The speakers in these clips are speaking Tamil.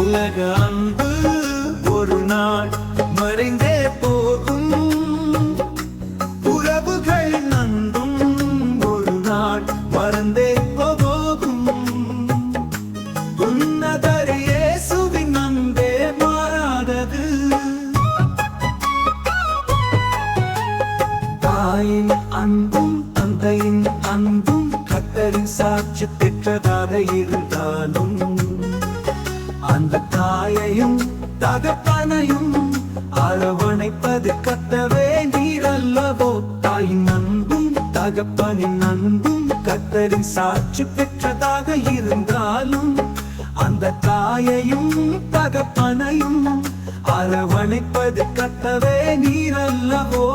உலக அன்பு ஒரு நாள் மறைந்தே போகும். உறவுகள் நன்றும் ஒரு நாள் மறந்தே போகும். உன்னதர் இயேசுவின் அன்பே மாறாதது. தாயின் அன்பும் தந்தையின் அன்பும் கத்தரின் சாட்சி திட்டதாக இருந்தாலும் அந்த தாயையும் தகப்பனையும் அரவணைப்பது கத்தவே நீரல்லவோ? தாயின் அன்பும் தகப்பனின் அன்பும் கத்தரின் சாட்சி பெற்றதாக இருந்தாலும் அந்த தாயையும் தகப்பனையும் அரவணைப்பது கத்தவே நீரல்லவோ?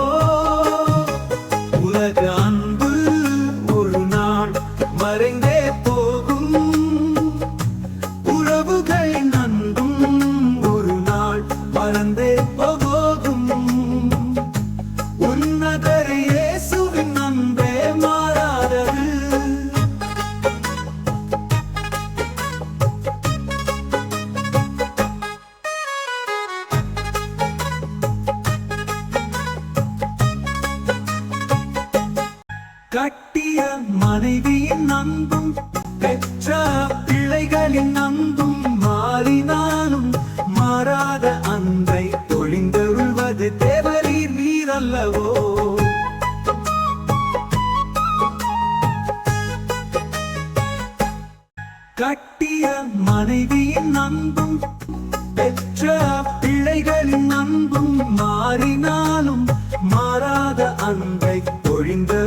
மனைவியின் அன்பும் பெற்ற பிள்ளைகளின் அன்பும் மாறினாலும் மாறாத அன்பை தொழிந்தருள்வது தேவரீர் நீர் அல்லவோ கட்டிய மனைவியின் அன்பும் பெற்ற பிள்ளைகளின் அன்பும் மாறினாலும் மாறாத அன்பை பொழிந்தருள்வது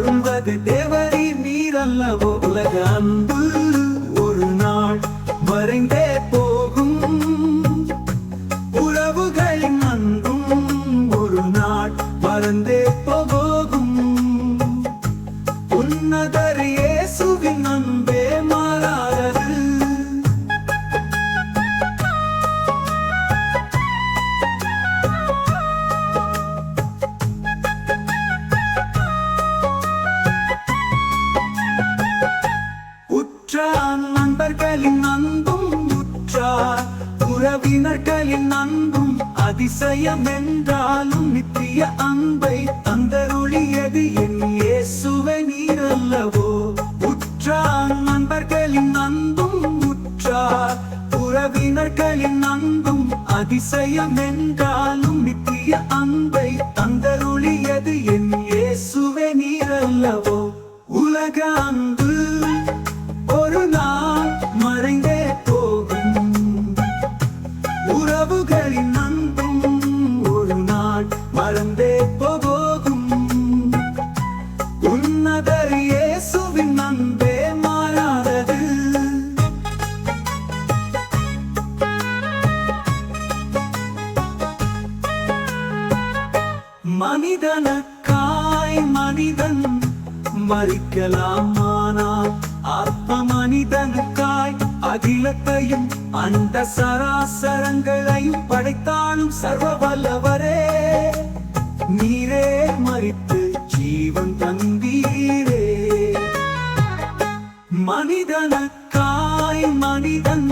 உன்னதர் இயேசுவின் அன்பே மாறாதது. உற்றார் நண்பர்களின் அன்பும் உற்றார் உறவினர்களின் அன்பும் அதிசயம் என்றாலும் நித்திய அன்பை தந்தருளியது என் மன்னர்களின் அன்பும் அதிசயம் என்றாலும் நித்திய அன்பை தந்தருளியது என் இயேசுவை நீரல்லவோ. உலக அன்பு ஒரு நாள் மனிதனுக்காய் மனிதன் மறிக்கலாமானால் ஆத்ம மனிதனுக்காய் அகிலத்தையும் அந்த சராசரங்களையும் படைத்தாலும் சர்வ வல்லவரே நீரே மறித்து ஜீவன் தந்தீரே. மனிதனுக்காய் மனிதன்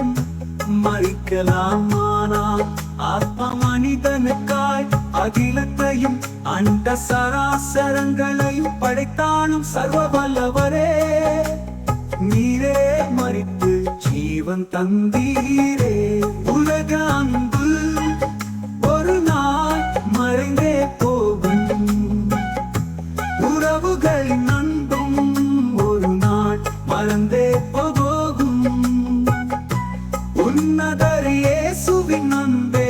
மறிக்கலாமானால் ஆத்ம மனிதனுக்காய் அகிலத்தையும் அண்ட சராசரங்களை படைத்தானும் சர்வ வல்லவரே நீரே மறித்து ஜீவன் தந்தீரே. உலக அன்பு ஒரு நாள் மறைந்தே போகும். உறவுகள் நண்பும் ஒரு நாள் மறந்தே போகும். உன்னதரியே சுவின் அன்பே